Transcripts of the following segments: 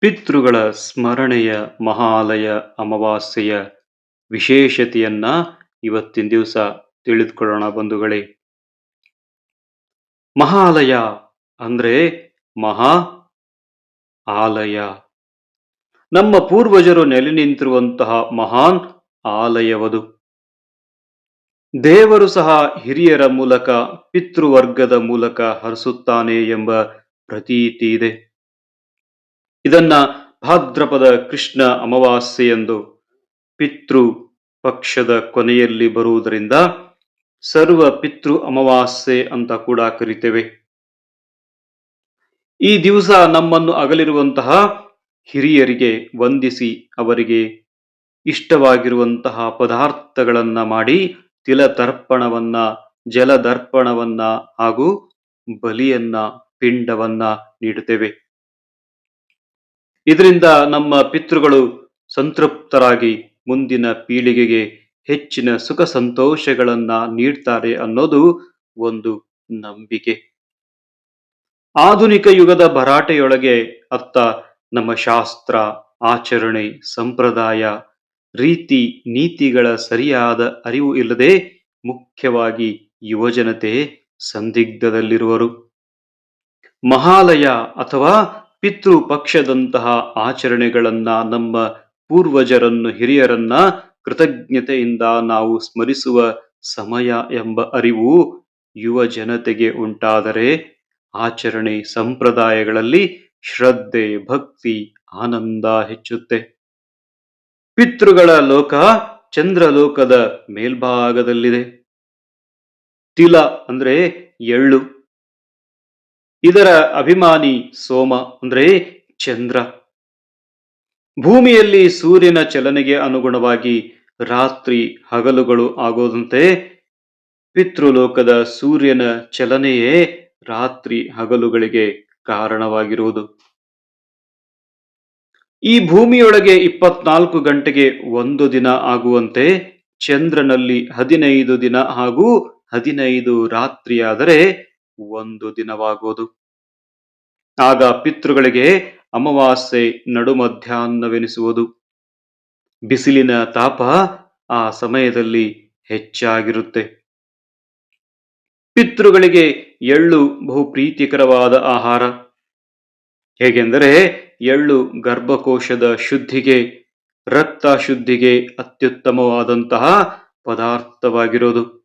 ಪಿತೃಗಳ ಸ್ಮರಣೆಯ ಮಹಾಲಯ ಅಮಾವಾಸ್ಯೆಯ ವಿಶೇಷತೆಯನ್ನ ಇವತ್ತಿನ ದಿವಸ ತಿಳಿದುಕೊಳ್ಳೋಣ ಬಂಧುಗಳೇ. ಮಹಾಲಯ ಅಂದ್ರೆ ಮಹಾ ಆಲಯ. ನಮ್ಮ ಪೂರ್ವಜರು ನೆಲೆ ನಿಂತಿರುವಂತಹ ಮಹಾನ್ ಆಲಯವದು. ದೇವರು ಸಹ ಹಿರಿಯರ ಮೂಲಕ ಪಿತೃವರ್ಗದ ಮೂಲಕ ಹರಿಸುತ್ತಾನೆ ಎಂಬ ಪ್ರತೀತಿ ಇದೆ. ಇದನ್ನ ಭಾದ್ರಪದ ಕೃಷ್ಣ ಅಮಾವಾಸ್ಯೆಯಂದು ಪಿತೃ ಪಕ್ಷದ ಕೊನೆಯಲ್ಲಿ ಬರುವುದರಿಂದ ಸರ್ವ ಪಿತೃ ಅಮಾವಾಸ್ಯೆ ಅಂತ ಕೂಡ ಕರಿತೇವೆ. ಈ ದಿವಸ ನಮ್ಮನ್ನು ಅಗಲಿರುವಂತಹ ಹಿರಿಯರಿಗೆ ವಂದಿಸಿ ಅವರಿಗೆ ಇಷ್ಟವಾಗಿರುವಂತಹ ಪದಾರ್ಥಗಳನ್ನ ಮಾಡಿ ತಿಲತರ್ಪಣವನ್ನ, ಜಲದರ್ಪಣವನ್ನ ಹಾಗೂ ಬಲಿಯನ್ನ, ಪಿಂಡವನ್ನ ನೀಡುತ್ತೇವೆ. ಇದರಿಂದ ನಮ್ಮ ಪಿತೃಗಳು ಸಂತೃಪ್ತರಾಗಿ ಮುಂದಿನ ಪೀಳಿಗೆಗೆ ಹೆಚ್ಚಿನ ಸುಖ ಸಂತೋಷಗಳನ್ನ ನೀಡ್ತಾರೆ ಅನ್ನೋದು ಒಂದು ನಂಬಿಕೆ. ಆಧುನಿಕ ಯುಗದ ಭರಾಟೆಯೊಳಗೆ ಅತ್ತ ನಮ್ಮ ಶಾಸ್ತ್ರ, ಆಚರಣೆ, ಸಂಪ್ರದಾಯ, ರೀತಿ, ನೀತಿಗಳ ಸರಿಯಾದ ಅರಿವು ಇಲ್ಲದೆ ಮುಖ್ಯವಾಗಿ ಯುವಜನತೆ ಸಂದಿಗ್ಧದಲ್ಲಿರುವರು. ಮಹಾಲಯ ಅಥವಾ ಪಿತೃ ಪಕ್ಷದಂತಹ ಆಚರಣೆಗಳನ್ನ ನಮ್ಮ ಪೂರ್ವಜರನ್ನು ಹಿರಿಯರನ್ನ ಕೃತಜ್ಞತೆಯಿಂದ ನಾವು ಸ್ಮರಿಸುವ ಸಮಯ ಎಂಬ ಅರಿವು ಯುವ ಜನತೆಗೆ ಉಂಟಾದರೆ ಆಚರಣೆ ಸಂಪ್ರದಾಯಗಳಲ್ಲಿ ಶ್ರದ್ಧೆ, ಭಕ್ತಿ, ಆನಂದ ಹೆಚ್ಚುತ್ತೆ. ಪಿತೃಗಳ ಲೋಕ ಚಂದ್ರಲೋಕದ ಮೇಲ್ಭಾಗದಲ್ಲಿದೆ. ತಿಲ ಅಂದ್ರೆ ಎಳ್ಳು. ಇದರ ಅಭಿಮಾನಿ ಸೋಮ ಅಂದ್ರೆ ಚಂದ್ರ. ಭೂಮಿಯಲ್ಲಿ ಸೂರ್ಯನ ಚಲನೆಗೆ ಅನುಗುಣವಾಗಿ ರಾತ್ರಿ ಹಗಲುಗಳು ಆಗೋದಂತೆ ಪಿತೃಲೋಕದ ಸೂರ್ಯನ ಚಲನೆಯೇ ರಾತ್ರಿ ಹಗಲುಗಳಿಗೆ ಕಾರಣವಾಗಿರುವುದು. ಈ ಭೂಮಿಯೊಳಗೆ ಇಪ್ಪತ್ನಾಲ್ಕು ಗಂಟೆಗೆ ಒಂದು ದಿನ ಆಗುವಂತೆ ಚಂದ್ರನಲ್ಲಿ ಹದಿನೈದು ದಿನ ಹಾಗೂ ಹದಿನೈದು ರಾತ್ರಿಯಾದರೆ ಒಂದು ದಿನವಾಗುವುದು ಆಗ ಪಿತೃಗಳಿಗೆ ಅಮಾವಾಸ್ಯೆ ನಡು ಮಧ್ಯಾಹ್ನವೆನಿಸುವುದು ಬಿಸಿಲಿನ ತಾಪ ಆ ಸಮಯದಲ್ಲಿ ಹೆಚ್ಚಾಗಿರುತ್ತೆ. ಪಿತೃಗಳಿಗೆ ಎಳ್ಳು ಬಹು ಪ್ರೀತಿಕರವಾದ ಆಹಾರ. ಹೇಗೆಂದರೆ ಎಳ್ಳು ಗರ್ಭಕೋಶದ ಶುದ್ಧಿಗೆ, ರಕ್ತ ಶುದ್ಧಿಗೆ ಅತ್ಯುತ್ತಮವಾದಂತಹ ಪದಾರ್ಥವಾಗಿರೋದು.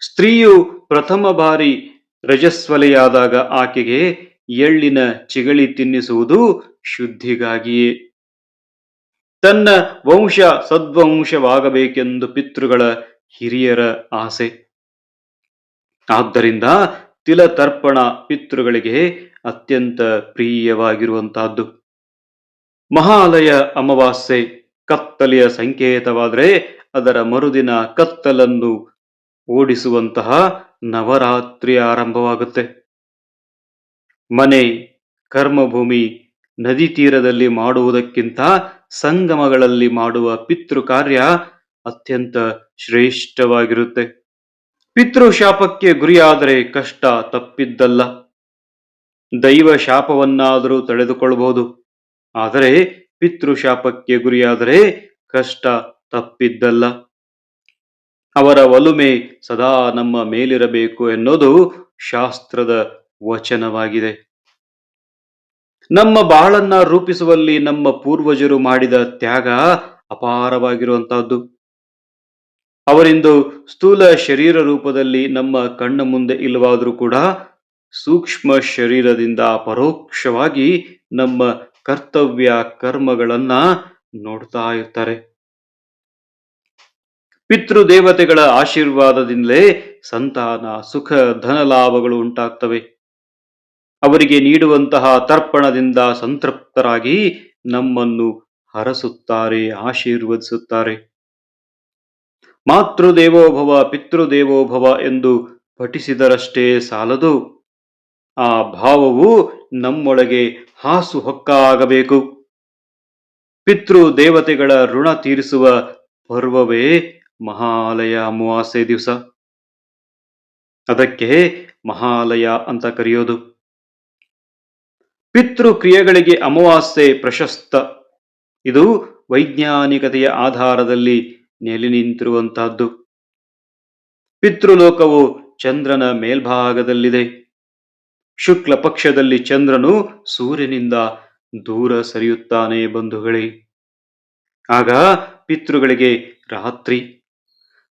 ಸ್ತ್ರೀಯು ಪ್ರಥಮ ಬಾರಿ ರಜಸ್ವಲೆಯಾದಾಗ ಆಕೆಗೆ ಎಳ್ಳಿನ ಚಿಗಳಿ ತಿನ್ನಿಸುವುದು ಶುದ್ಧಿಗಾಗಿಯೇ. ತನ್ನ ವಂಶ ಸದ್ವಂಶವಾಗಬೇಕೆಂದು ಪಿತೃಗಳ ಹಿರಿಯರ ಆಸೆ. ಆದ್ದರಿಂದ ತಿಲತರ್ಪಣ ಪಿತೃಗಳಿಗೆ ಅತ್ಯಂತ ಪ್ರಿಯವಾಗಿರುವಂತಹದ್ದು ಮಹಾಲಯ ಅಮಾವಾಸ್ಯೆ ಕತ್ತಲೆಯ ಸಂಕೇತವಾದರೆ ಅದರ ಮರುದಿನ ಕತ್ತಲನ್ನು ಓಡಿಸುವಂತಹ ನವರಾತ್ರಿ ಆರಂಭವಾಗುತ್ತೆ. ಮನೆ, ಕರ್ಮಭೂಮಿ, ನದಿ ತೀರದಲ್ಲಿ ಮಾಡುವುದಕ್ಕಿಂತ ಸಂಗಮಗಳಲ್ಲಿ ಮಾಡುವ ಪಿತೃ ಕಾರ್ಯ ಅತ್ಯಂತ ಶ್ರೇಷ್ಠವಾಗಿರುತ್ತೆ. ಪಿತೃ ಶಾಪಕ್ಕೆ ಗುರಿಯಾದರೆ ಕಷ್ಟ ತಪ್ಪಿದ್ದಲ್ಲ. ದೈವ ಶಾಪವನ್ನಾದರೂ ತಡೆದುಕೊಳ್ಳಬಹುದು ಆದರೆ ಪಿತೃ ಶಾಪಕ್ಕೆ ಗುರಿಯಾದರೆ ಕಷ್ಟ ತಪ್ಪಿದ್ದಲ್ಲ. ಅವರ ಒಲುಮೆ ಸದಾ ನಮ್ಮ ಮೇಲಿರಬೇಕು ಎನ್ನುವುದು ಶಾಸ್ತ್ರದ ವಚನವಾಗಿದೆ. ನಮ್ಮ ಬಾಳನ್ನ ರೂಪಿಸುವಲ್ಲಿ ನಮ್ಮ ಪೂರ್ವಜರು ಮಾಡಿದ ತ್ಯಾಗ ಅಪಾರವಾಗಿರುವಂತಹದ್ದು. ಅವರಿಂದು ಸ್ಥೂಲ ಶರೀರ ರೂಪದಲ್ಲಿ ನಮ್ಮ ಕಣ್ಣ ಮುಂದೆ ಇಲ್ಲವಾದರೂ ಕೂಡ ಸೂಕ್ಷ್ಮ ಶರೀರದಿಂದ ಪರೋಕ್ಷವಾಗಿ ನಮ್ಮ ಕರ್ತವ್ಯ ಕರ್ಮಗಳನ್ನ ನೋಡ್ತಾ ಇರ್ತಾರೆ. ಪಿತೃ ದೇವತೆಗಳ ಆಶೀರ್ವಾದದಿಂದಲೇ ಸಂತಾನ, ಸುಖ, ಧನ ಲಾಭಗಳು ಉಂಟಾಗ್ತವೆ. ಅವರಿಗೆ ನೀಡುವಂತಹ ತರ್ಪಣದಿಂದ ಸಂತೃಪ್ತರಾಗಿ ನಮ್ಮನ್ನು ಹರಸುತ್ತಾರೆ, ಆಶೀರ್ವದಿಸುತ್ತಾರೆ. ಮಾತೃದೇವೋಭವ, ಪಿತೃದೇವೋಭವ ಎಂದು ಪಠಿಸಿದರಷ್ಟೇ ಸಾಲದು. ಆ ಭಾವವು ನಮ್ಮೊಳಗೆ ಹಾಸು ಹೊಕ್ಕಾಗಬೇಕು ಪಿತೃ ದೇವತೆಗಳ ಋಣ ತೀರಿಸುವ ಪರ್ವವೇ ಮಹಾಲಯ ಅಮಾವಾಸ್ಯೆ ದಿವಸ. ಅದಕ್ಕೆ ಮಹಾಲಯ ಅಂತ ಕರೆಯೋದು. ಪಿತೃ ಕ್ರಿಯೆಗಳಿಗೆ ಅಮಾವಾಸ್ಯೆ ಪ್ರಶಸ್ತ. ಇದು ವೈಜ್ಞಾನಿಕತೆಯ ಆಧಾರದಲ್ಲಿ ನೆಲೆ ನಿಂತಿರುವಂತಹದ್ದು. ಪಿತೃಲೋಕವು ಚಂದ್ರನ ಮೇಲ್ಭಾಗದಲ್ಲಿದೆ. ಶುಕ್ಲ ಪಕ್ಷದಲ್ಲಿ ಚಂದ್ರನು ಸೂರ್ಯನಿಂದ ದೂರ ಸರಿಯುತ್ತಾನೆ ಬಂಧುಗಳೇ. ಆಗ ಪಿತೃಗಳಿಗೆ ರಾತ್ರಿ.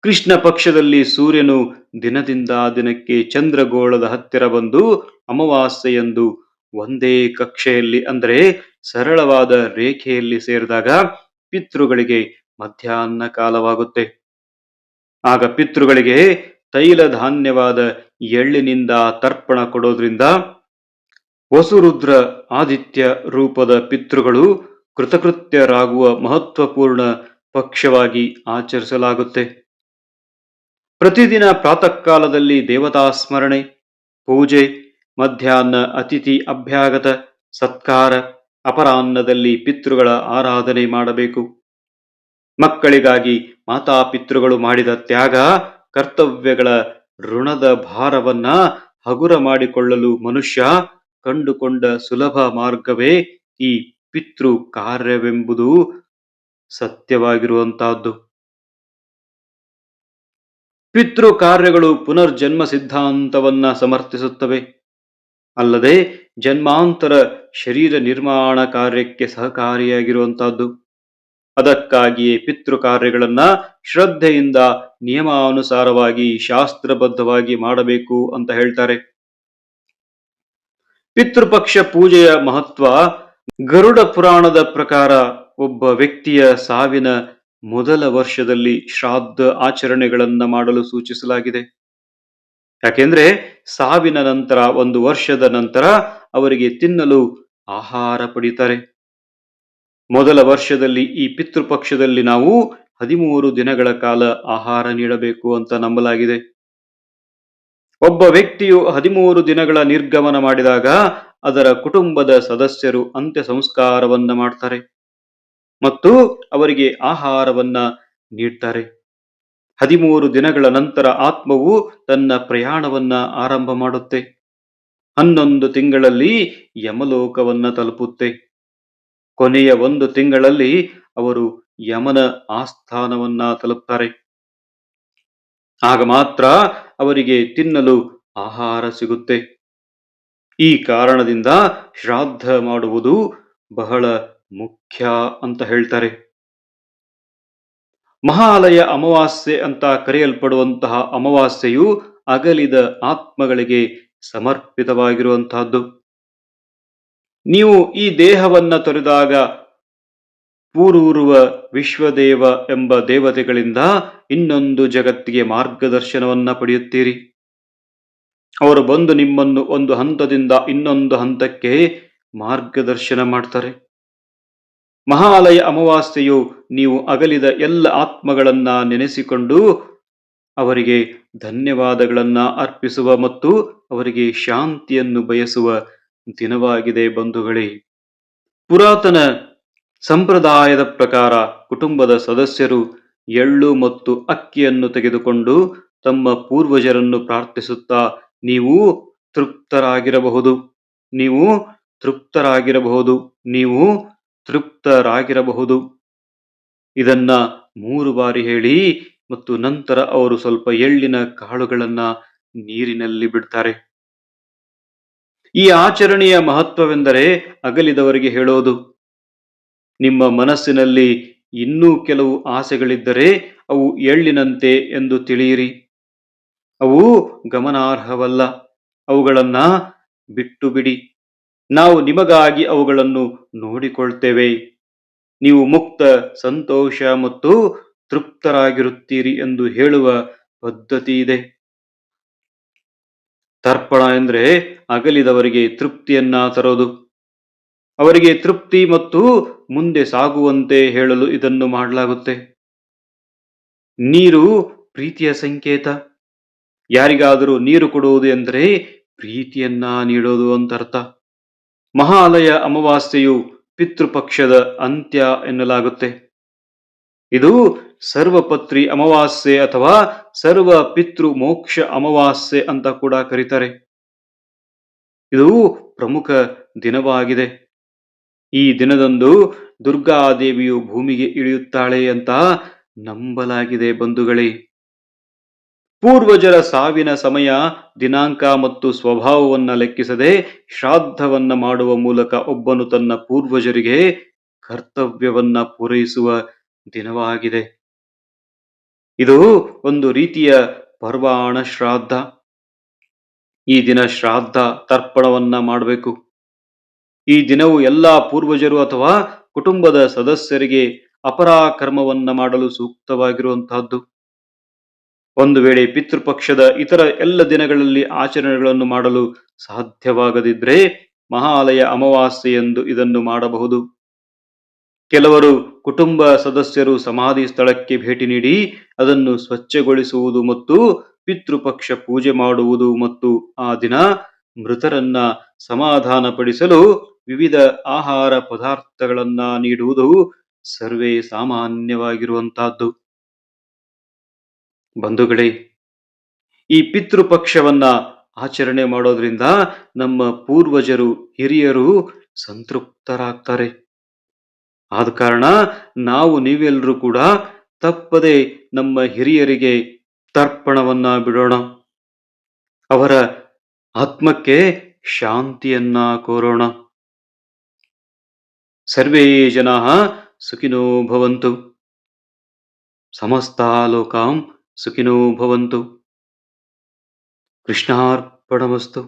ಕೃಷ್ಣ ಪಕ್ಷದಲ್ಲಿ ಸೂರ್ಯನು ದಿನದಿಂದ ದಿನಕ್ಕೆ ಚಂದ್ರಗೋಳದ ಹತ್ತಿರ ಬಂದು ಅಮಾವಾಸ್ಯೆಯಂದು ಒಂದೇ ಕಕ್ಷೆಯಲ್ಲಿ ಅಂದರೆ ಸರಳವಾದ ರೇಖೆಯಲ್ಲಿ ಸೇರಿದಾಗ ಪಿತೃಗಳಿಗೆ ಮಧ್ಯಾಹ್ನ ಕಾಲವಾಗುತ್ತೆ. ಆಗ ಪಿತೃಗಳಿಗೆ ತೈಲ ಧಾನ್ಯವಾದ ಎಳ್ಳಿನಿಂದ ತರ್ಪಣ ಕೊಡೋದ್ರಿಂದ ವಸುರುದ್ರ ಆದಿತ್ಯ ರೂಪದ ಪಿತೃಗಳು ಕೃತಕೃತ್ಯರಾಗುವ ಮಹತ್ವಪೂರ್ಣ ಪಕ್ಷವಾಗಿ ಆಚರಿಸಲಾಗುತ್ತೆ. ಪ್ರತಿದಿನ ಪ್ರಾತಃ ಕಾಲದಲ್ಲಿ ದೇವತಾ ಸ್ಮರಣೆ, ಪೂಜೆ, ಮಧ್ಯಾಹ್ನ ಅತಿಥಿ ಅಭ್ಯಾಗತ, ಸತ್ಕಾರ, ಅಪರಾಹ್ನದಲ್ಲಿ ಪಿತೃಗಳ ಆರಾಧನೆ ಮಾಡಬೇಕು. ಮಕ್ಕಳಿಗಾಗಿ ಮಾತಾಪಿತೃಗಳು ಮಾಡಿದ ತ್ಯಾಗ, ಕರ್ತವ್ಯಗಳ ಋಣದ ಭಾರವನ್ನ ಹಗುರ ಮಾಡಿಕೊಳ್ಳಲು ಮನುಷ್ಯ ಕಂಡುಕೊಂಡ ಸುಲಭ ಮಾರ್ಗವೇ ಈ ಪಿತೃ ಕಾರ್ಯವೆಂಬುದು ಸತ್ಯವಾಗಿರುವಂತಹದ್ದು ಪಿತೃ ಕಾರ್ಯಗಳು ಪುನರ್ಜನ್ಮ ಸಿದ್ಧಾಂತವನ್ನ ಸಮರ್ಥಿಸುತ್ತವೆ. ಅಲ್ಲದೆ ಜನ್ಮಾಂತರ ಶರೀರ ನಿರ್ಮಾಣ ಕಾರ್ಯಕ್ಕೆ ಸಹಕಾರಿಯಾಗಿರುವಂತಹದ್ದು ಅದಕ್ಕಾಗಿಯೇ ಪಿತೃ ಕಾರ್ಯಗಳನ್ನ ಶ್ರದ್ಧೆಯಿಂದ ನಿಯಮಾನುಸಾರವಾಗಿ ಶಾಸ್ತ್ರಬದ್ಧವಾಗಿ ಮಾಡಬೇಕು ಅಂತ ಹೇಳ್ತಾರೆ. ಪಿತೃಪಕ್ಷ ಪೂಜೆಯ ಮಹತ್ವ ಗರುಡ ಪುರಾಣದ ಪ್ರಕಾರ ಒಬ್ಬ ವ್ಯಕ್ತಿಯ ಸಾವಿನ ಮೊದಲ ವರ್ಷದಲ್ಲಿ ಶ್ರಾದ್ದ ಆಚರಣೆಗಳನ್ನ ಮಾಡಲು ಸೂಚಿಸಲಾಗಿದೆ. ಯಾಕೆಂದ್ರೆ ಸಾವಿನ ನಂತರ, ಒಂದು ವರ್ಷದ ನಂತರ ಅವರಿಗೆ ತಿನ್ನಲು ಆಹಾರ ಪಡಿತಾರೆ. ಮೊದಲ ವರ್ಷದಲ್ಲಿ ಈ ಪಿತೃಪಕ್ಷದಲ್ಲಿ ನಾವು ಹದಿಮೂರು ದಿನಗಳ ಕಾಲ ಆಹಾರ ನೀಡಬೇಕು ಅಂತ ನಂಬಲಾಗಿದೆ. ಒಬ್ಬ ವ್ಯಕ್ತಿಯು ಹದಿಮೂರು ದಿನಗಳ ನಿರ್ಗಮನ ಮಾಡಿದಾಗ ಅದರ ಕುಟುಂಬದ ಸದಸ್ಯರು ಅಂತ್ಯ ಸಂಸ್ಕಾರವನ್ನು ಮಾಡ್ತಾರೆ. ಮತ್ತು ಅವರಿಗೆ ಆಹಾರವನ್ನ ನೀಡ್ತಾರೆ. ಹದಿಮೂರು ದಿನಗಳ ನಂತರ ಆತ್ಮವು ತನ್ನ ಪ್ರಯಾಣವನ್ನ ಆರಂಭ ಮಾಡುತ್ತೆ. ಹನ್ನೊಂದು ತಿಂಗಳಲ್ಲಿ ಯಮಲೋಕವನ್ನ ತಲುಪುತ್ತೆ. ಕೊನೆಯ ಒಂದು ತಿಂಗಳಲ್ಲಿ ಅವರು ಯಮನ ಆಸ್ಥಾನವನ್ನ ತಲುಪ್ತಾರೆ. ಆಗ ಮಾತ್ರ ಅವರಿಗೆ ತಿನ್ನಲು ಆಹಾರ ಸಿಗುತ್ತೆ. ಈ ಕಾರಣದಿಂದ ಶ್ರಾದ್ದ ಮಾಡುವುದು ಬಹಳ ಮುಖ್ಯ ಅಂತ ಹೇಳ್ತಾರೆ. ಮಹಾಲಯ ಅಮಾವಾಸ್ಯೆ ಅಂತ ಕರೆಯಲ್ಪಡುವಂತಹ ಅಮಾವಾಸ್ಯೆಯು ಅಗಲಿದ ಆತ್ಮಗಳಿಗೆ ಸಮರ್ಪಿತವಾಗಿರುವಂತಹದ್ದು. ನೀವು ಈ ದೇಹವನ್ನ ತೊರೆದಾಗ ಪೂರೂರುವ ವಿಶ್ವದೇವ ಎಂಬ ದೇವತೆಗಳಿಂದ ಇನ್ನೊಂದು ಜಗತ್ತಿಗೆ ಮಾರ್ಗದರ್ಶನವನ್ನ ಪಡೆಯುತ್ತೀರಿ. ಅವರು ಬಂದು ನಿಮ್ಮನ್ನು ಒಂದು ಹಂತದಿಂದ ಇನ್ನೊಂದು ಹಂತಕ್ಕೆ ಮಾರ್ಗದರ್ಶನ ಮಾಡ್ತಾರೆ. ಮಹಾಲಯ ಅಮಾವಾಸ್ಯೆಯು ನೀವು ಅಗಲಿದ ಎಲ್ಲ ಆತ್ಮಗಳನ್ನ ನೆನೆಸಿಕೊಂಡು ಅವರಿಗೆ ಧನ್ಯವಾದಗಳನ್ನ ಅರ್ಪಿಸುವ ಮತ್ತು ಅವರಿಗೆ ಶಾಂತಿಯನ್ನು ಬಯಸುವ ದಿನವಾಗಿದೆ ಬಂಧುಗಳೇ. ಪುರಾತನ ಸಂಪ್ರದಾಯದ ಪ್ರಕಾರ ಕುಟುಂಬದ ಸದಸ್ಯರು ಎಳ್ಳು ಮತ್ತು ಅಕ್ಕಿಯನ್ನು ತೆಗೆದುಕೊಂಡು ತಮ್ಮ ಪೂರ್ವಜರನ್ನು ಪ್ರಾರ್ಥಿಸುತ್ತಾ ನೀವು ತೃಪ್ತರಾಗಿರಬಹುದು. ನೀವು ತೃಪ್ತರಾಗಿರಬಹುದು. ನೀವು ತೃಪ್ತರಾಗಿರಬಹುದು. ಇದನ್ನ ಮೂರು ಬಾರಿ ಹೇಳಿ ಮತ್ತು ನಂತರ ಅವರು ಸ್ವಲ್ಪ ಎಳ್ಳಿನ ಕಾಳುಗಳನ್ನ ನೀರಿನಲ್ಲಿ ಬಿಡ್ತಾರೆ. ಈ ಆಚರಣೆಯ ಮಹತ್ವವೆಂದರೆ ಅಗಲಿದವರಿಗೆ ಹೇಳೋದು. ನಿಮ್ಮ ಮನಸ್ಸಿನಲ್ಲಿ ಇನ್ನೂ ಕೆಲವು ಆಸೆಗಳಿದ್ದರೆ ಅವು ಎಳ್ಳಿನಂತೆ ಎಂದು ತಿಳಿಯಿರಿ. ಅವು ಗಮನಾರ್ಹವಲ್ಲ. ಅವುಗಳನ್ನ ಬಿಟ್ಟು ಬಿಡಿ. ನಾವು ನಿಮಗಾಗಿ ಅವುಗಳನ್ನು ನೋಡಿಕೊಳ್ತೇವೆ. ನೀವು ಮುಕ್ತ, ಸಂತೋಷ ಮತ್ತು ತೃಪ್ತರಾಗಿರುತ್ತೀರಿ ಎಂದು ಹೇಳುವ ಪದ್ಧತಿ ಇದೆ. ತರ್ಪಣ ಎಂದ್ರೆ ಅಗಲಿದವರಿಗೆ ತೃಪ್ತಿಯನ್ನ ತರೋದು. ಅವರಿಗೆ ತೃಪ್ತಿ ಮತ್ತು ಮುಂದೆ ಸಾಗುವಂತೆ ಹೇಳಲು ಇದನ್ನು ಮಾಡಲಾಗುತ್ತೆ. ನೀರು ಪ್ರೀತಿಯ ಸಂಕೇತ. ಯಾರಿಗಾದರೂ ನೀರು ಕೊಡುವುದು ಎಂದರೆ ಪ್ರೀತಿಯನ್ನ ನೀಡೋದು ಅಂತ ಅರ್ಥ ಮಹಾಲಯ ಅಮಾವಾಸ್ಯೆಯು ಪಿತೃಪಕ್ಷದ ಅಂತ್ಯ ಎನ್ನಲಾಗುತ್ತೆ. ಇದು ಸರ್ವಪತ್ರಿ ಅಮಾವಾಸ್ಯೆ ಅಥವಾ ಸರ್ವ ಪಿತೃ ಮೋಕ್ಷ ಅಮಾವಾಸ್ಯೆ ಅಂತ ಕೂಡ ಕರೀತಾರೆ. ಇದು ಪ್ರಮುಖ ದಿನವಾಗಿದೆ. ಈ ದಿನದಂದು ದುರ್ಗಾದೇವಿಯು ಭೂಮಿಗೆ ಇಳಿಯುತ್ತಾಳೆ ಅಂತ ನಂಬಲಾಗಿದೆ ಬಂಧುಗಳೇ. ಪೂರ್ವಜರ ಸಾವಿನ ಸಮಯ ದಿನಾಂಕ ಮತ್ತು ಸ್ವಭಾವವನ್ನ ಲೆಕ್ಕಿಸದೆ ಶ್ರಾದ್ದವನ್ನ ಮಾಡುವ ಮೂಲಕ ಒಬ್ಬನು ತನ್ನ ಪೂರ್ವಜರಿಗೆ ಕರ್ತವ್ಯವನ್ನ ಪೂರೈಸುವ ದಿನವಾಗಿದೆ. ಇದು ಒಂದು ರೀತಿಯ ಪರ್ವಾಣ ಶ್ರಾದ್ದ. ಈ ದಿನ ಶ್ರಾದ್ದ ತರ್ಪಣವನ್ನ ಮಾಡಬೇಕು. ಈ ದಿನವು ಎಲ್ಲಾ ಪೂರ್ವಜರು ಅಥವಾ ಕುಟುಂಬದ ಸದಸ್ಯರಿಗೆ ಅಪರಾಕರ್ಮವನ್ನ ಮಾಡಲು ಸೂಕ್ತವಾಗಿರುವಂತಹದ್ದು. ಒಂದು ವೇಳೆ ಪಿತೃಪಕ್ಷದ ಇತರ ಎಲ್ಲ ದಿನಗಳಲ್ಲಿ ಆಚರಣೆಗಳನ್ನು ಮಾಡಲು ಸಾಧ್ಯವಾಗದಿದ್ರೆ ಮಹಾಲಯ ಅಮಾವಾಸ್ಯೆಯಂದು ಇದನ್ನು ಮಾಡಬಹುದು. ಕೆಲವರು ಕುಟುಂಬ ಸದಸ್ಯರು ಸಮಾಧಿ ಸ್ಥಳಕ್ಕೆ ಭೇಟಿ ನೀಡಿ ಅದನ್ನು ಸ್ವಚ್ಛಗೊಳಿಸುವುದು ಮತ್ತು ಪಿತೃಪಕ್ಷ ಪೂಜೆ ಮಾಡುವುದು ಮತ್ತು ಆ ದಿನ ಮೃತರನ್ನ ಸಮಾಧಾನಪಡಿಸಲು ವಿವಿಧ ಆಹಾರ ಪದಾರ್ಥಗಳನ್ನ ನೀಡುವುದು ಸರ್ವೇ ಸಾಮಾನ್ಯವಾಗಿರುವಂತಹದ್ದು. ಬಂಧುಗಳೇ, ಈ ಪಿತೃಪಕ್ಷವನ್ನ ಆಚರಣೆ ಮಾಡೋದ್ರಿಂದ ನಮ್ಮ ಪೂರ್ವಜರು, ಹಿರಿಯರು ಸಂತೃಪ್ತರಾಗ್ತಾರೆ. ಆದ ಕಾರಣ ನಾವು ನೀವೆಲ್ಲರೂ ಕೂಡ ತಪ್ಪದೆ ನಮ್ಮ ಹಿರಿಯರಿಗೆ ತರ್ಪಣವನ್ನ ಬಿಡೋಣ. ಅವರ ಆತ್ಮಕ್ಕೆ ಶಾಂತಿಯನ್ನ ಕೋರೋಣ. ಸರ್ವೇ ಜನಾಃ ಸುಖಿನೋ ಭವಂತು. ಸಮಸ್ತ ಲೋಕಾಂ ಸುಖಿನೋ ಭವಂತು ಕೃಷ್ಣಾರ್ಪಣಮಸ್ತು